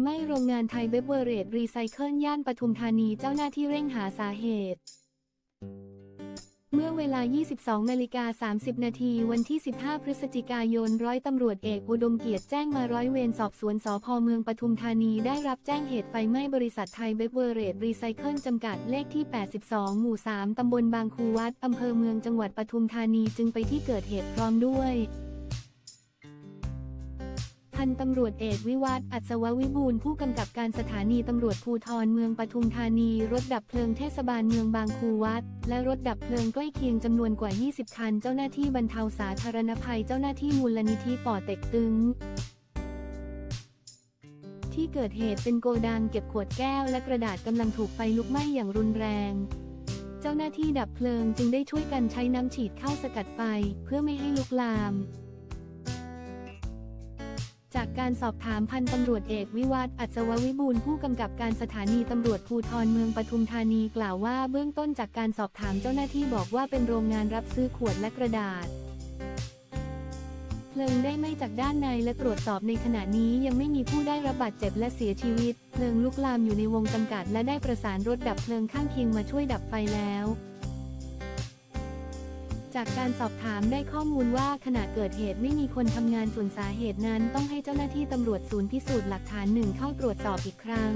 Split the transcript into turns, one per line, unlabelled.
ไหม้โรงงานไทยเบเวอร์เรจรีไซเคิลย่านปทุมธานีเจ้าหน้าที่เร่งหาสาเหตุ เมื่อเวลา 22 นาฬิกา 30 นาทีวันที่ 15 พฤศจิกายน ร้อยตำรวจเอกอุดมเกียรติแจ้งมาร้อยเวรสอบสวนสพเมืองปทุมธานีได้รับแจ้งเหตุไฟไหม้บริษัทไทยเบเวอร์เรจรีไซเคิลจำกัดเลขที่ 82 หมู่ 3 ตำบลบางคูวัดอำเภอเมืองจังหวัดปทุมธานีจึงไปที่เกิดเหตุพร้อมด้วย พันตำรวจเอกวิวัฒน์อัศววิบูลผู้กำกับการสถานีตำรวจภูธรเมืองปทุมธานี รถดับเพลิงเทศบาลเมืองบางคูวัด และรถดับเพลิงใกล้เคียงจำนวนกว่า 20 คัน เจ้าหน้าที่บรรเทาสาธารณภัยเจ้าหน้าที่มูลนิธิป่อเต็กตึงที่เกิดเหตุเป็นโกดังเก็บขวดแก้วและกระดาษกำลังถูกไฟลุกไหม้อย่างรุนแรง เจ้าหน้าที่ดับเพลิงจึงได้ช่วยกันใช้น้ำฉีดเข้าสกัดไฟเพื่อไม่ให้ลุกลาม จากการสอบถามพันตำรวจเอกวิวัฒอัศววิบูลผู้กำกับการสถานีตำรวจภูธรเมืองปทุมธานีกล่าวว่าเบื้องต้นจากการสอบถามเจ้าหน้าที่บอกว่าเป็นโรงงานรับซื้อขวดและกระดาษเพลิงได้ไหม้จากด้านในและตรวจสอบในขณะนี้ยังไม่มีผู้ได้รับบาดเจ็บและเสียชีวิต เพลิงลุกลามอยู่ในวงจำกัดและได้ประสานรถดับเพลิงข้างเคียงมาช่วยดับไฟแล้ว จากการสอบถามได้ข้อมูลว่าขณะเกิดเหตุไม่มีคนทำงานส่วนสาเหตุนั้น ต้องให้เจ้าหน้าที่ตำรวจศูนย์พิสูจน์หลักฐานหนึ่งเข้าตรวจสอบอีกครั้ง